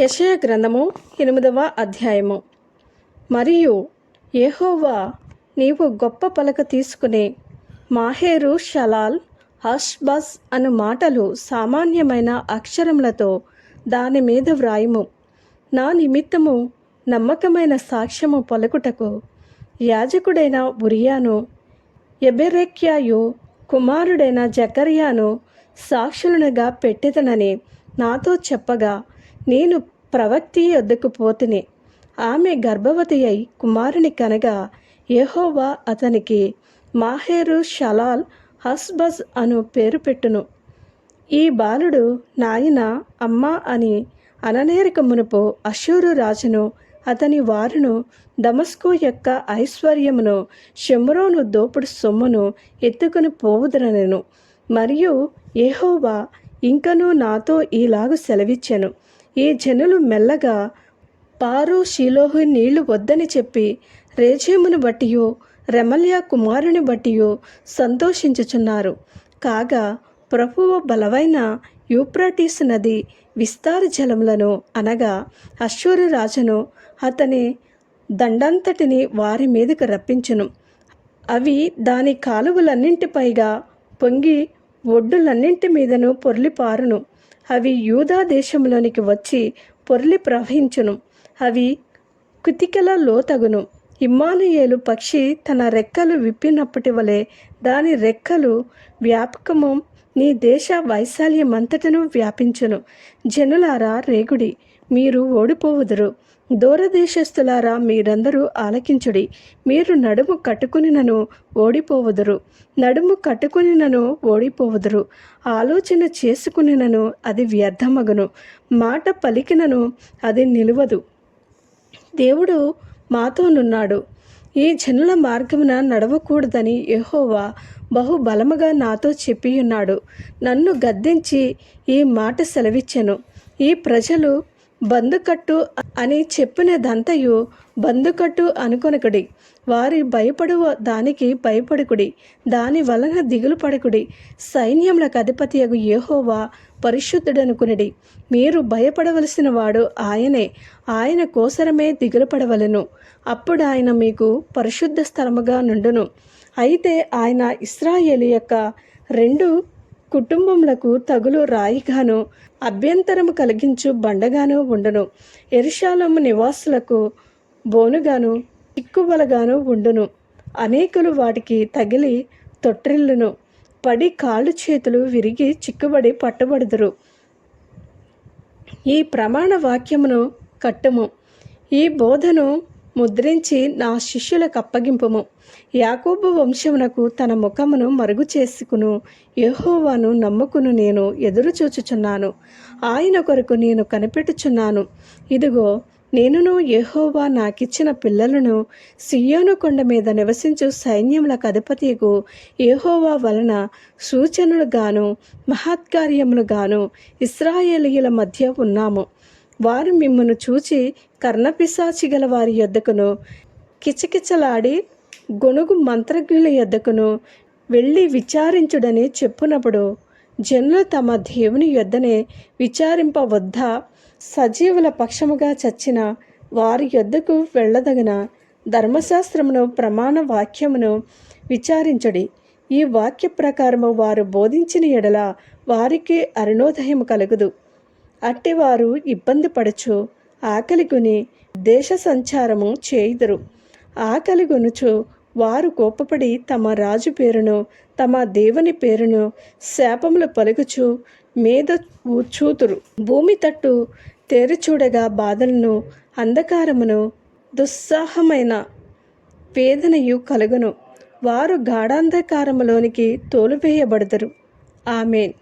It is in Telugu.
యశయ గ్రంథము ఎనిమిదవ అధ్యాయము. మరియు యెహోవా నీవు గొప్ప పలక తీసుకునే మాహేరు షలాల్ హష్బస్ అను మాటలు సామాన్యమైన అక్షరములతో దాని మీద వ్రాయుము. నా నిమిత్తము నమ్మకమైన సాక్ష్యము పలుకుటకు యాజకుడైన ఉరియాను ఎబెరెక్యాయు కుమారుడైన జకర్యాను సాక్షులనుగా పెట్టెదనని నాతో చెప్పగా నేను ప్రవక్తి వద్దకు పోతిని. ఆమె గర్భవతి అయి కుమారుని కనగా యహోవా అతనికి మాహేరు షలాల్ హస్బజ్ అను పేరు పెట్టును. ఈ బాలుడు నాయన అమ్మ అని అననేరక మునుపు అశూరు రాజును అతని వారును దమస్కు యొక్క ఐశ్వర్యమును షెమ్రోను దోపుడు సొమ్మును ఎత్తుకుని పోవుదనెను మరియు ఏహోవా ఇంకనూ నాతో ఈలాగు సెలవిచ్చెను. ఈ జనులు మెల్లగా పారు షీలోహు నీళ్ళు వద్దని చెప్పి రేజేమును బట్టియు రెమల్యా కుమారుని బట్టియు సంతోషించుచున్నారు. కాగా ప్రభువు బలమైన యూప్రాటీస్ నది విస్తార జలములను అనగా అశ్వరు రాజును అతని దండంతటిని వారి మీదకు రప్పించును. అవి దాని కాలువలన్నింటిపైగా పొంగి ఒడ్డులన్నింటి మీదను పొర్లిపారును. అవి యూదా దేశంలోనికి వచ్చి పొర్లి ప్రవహించును. అవి కుతికల లోతగును. ఇమ్మానుయేలు పక్షి తన రెక్కలు విప్పినప్పటి వలె దాని రెక్కలు వ్యాపకము. నీ దేశ వైశాల్యమంతటను వ్యాపించును. జనులారా రేగుడి మీరు ఓడిపోవుదురు. దూరదేశస్థులారా మీరందరూ ఆలకించుడి. మీరు నడుము కట్టుకునినను ఓడిపోవుదురు. నడుము కట్టుకునినను ఓడిపోవుదురు. ఆలోచన చేసుకునినను అది వ్యర్థమగును. మాట పలికినను అది నిలువదు. దేవుడు మాతోనున్నాడు. ఈ జనుల మార్గమున నడవకూడదని యహోవా బహు బలముగా నాతో చెప్పియున్నాడు. నన్ను గద్దించి ఈ మాట సెలవిచ్చెను. ఈ ప్రజలు బందుకట్టు అని చెప్పిన దంతయు బందుకట్టు అనుకొనకుడి. వారి భయపడు దానికి భయపడుకుడి. దాని వలన దిగులు పడకుడి. సైన్యములకు అధిపతియగు యెహోవా పరిశుద్ధుడనుకునిడి. మీరు భయపడవలసిన వాడు ఆయనే. ఆయన కోసరమే దిగులు పడవలను. అప్పుడు ఆయన మీకు పరిశుద్ధ స్థలముగా నుండును. అయితే ఆయన ఇస్రాయేలు యొక్క రెండు కుటుంబములకు తగులు రాయిగాను అభ్యంతరము కలిగించు బండగాను ఉండును. ఎరుషాలము నివాసులకు బోనుగాను చిక్కుబలగాను ఉండును. అనేకులు వాటికి తగిలి తొట్టిల్లును. పడి కాళ్ళు చేతులు విరిగి చిక్కుబడి పట్టుబడుదురు. ఈ ప్రమాణ వాక్యమును కట్టుము. ఈ బోధను ముద్రించి నా శిష్యులకు అప్పగింపుము. యాకోబు వంశమునకు తన ముఖమును మరుగు చేసుకును. యహోవాను నమ్ముకును నేను ఎదురు చూచుచున్నాను. ఆయన కొరకు నేను కనిపెట్టుచున్నాను. ఇదిగో నేనును యహోవా నాకిచ్చిన పిల్లలను సియోను కొండ మీద నివసించు సైన్యములకు అధిపతికు యహోవా వలన సూచనలుగాను మహత్కార్యములుగాను ఇస్రాయేలీయుల మధ్య ఉన్నాము. వారు మిమ్మను చూచి కర్ణపిశాచి గల వారి యొద్దకును కిచకిచలాడి గొనుగు మంత్రజ్ఞుల యొద్దకును వెళ్ళి విచారించుడని చెప్పునప్పుడు జనులు తమ దేవుని యొద్దనే విచారింపవద్దా సజీవుల పక్షముగా చచ్చిన వారి యొద్దకు వెళ్ళదగిన ధర్మశాస్త్రమును ప్రమాణ వాక్యమును విచారించడి. ఈ వాక్య ప్రకారము వారు బోధించిన ఎడల వారికి అరుణోదయం కలుగుదు. అట్టివారు ఇబ్బంది పడచు ఆకలిగుని దేశ సంచారము చేయుదురు. ఆకలిగొనుచు వారు కోపపడి తమ రాజు పేరును తమ దేవుని పేరును శాపములు పలుకుచు మీద చూతురు. భూమి తట్టు తేరుచూడగా బాధలను అంధకారమును దుస్సాహమైన వేదనయు కలుగును. వారు గాఢాంధకారములోనికి తోలువేయబడదరు. ఆమెన్.